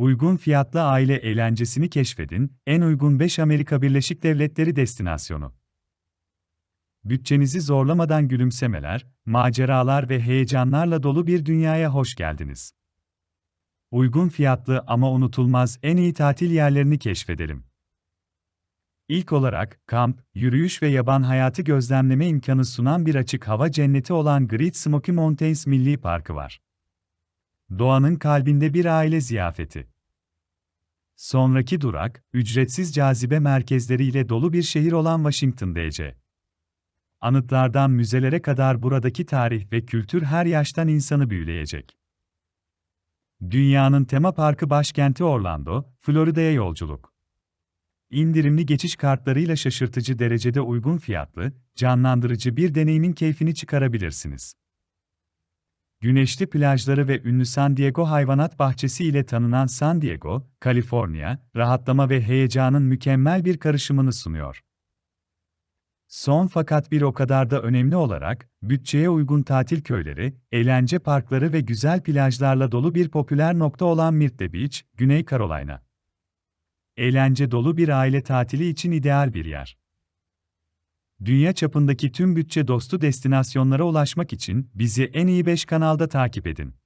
Uygun fiyatlı aile eğlencesini keşfedin, en uygun 5 Amerika Birleşik Devletleri destinasyonu. Bütçenizi zorlamadan gülümsemeler, maceralar ve heyecanlarla dolu bir dünyaya hoş geldiniz. Uygun fiyatlı ama unutulmaz en iyi tatil yerlerini keşfedelim. İlk olarak, kamp, yürüyüş ve yaban hayatı gözlemleme imkanı sunan bir açık hava cenneti olan Great Smoky Mountains Milli Parkı var. Doğanın kalbinde bir aile ziyafeti. Sonraki durak, ücretsiz cazibe merkezleriyle dolu bir şehir olan Washington DC. Anıtlardan müzelere kadar buradaki tarih ve kültür her yaştan insanı büyüleyecek. Dünyanın tema parkı başkenti Orlando, Florida'ya yolculuk. İndirimli geçiş kartlarıyla şaşırtıcı derecede uygun fiyatlı, canlandırıcı bir deneyimin keyfini çıkarabilirsiniz. Güneşli plajları ve ünlü San Diego Hayvanat Bahçesi ile tanınan San Diego, Kaliforniya, rahatlama ve heyecanın mükemmel bir karışımını sunuyor. Son fakat bir o kadar da önemli olarak, bütçeye uygun tatil köyleri, eğlence parkları ve güzel plajlarla dolu bir popüler nokta olan Myrtle Beach, Güney Carolina. Eğlence dolu bir aile tatili için ideal bir yer. Dünya çapındaki tüm bütçe dostu destinasyonlara ulaşmak için bizi en iyi 5 kanalda takip edin.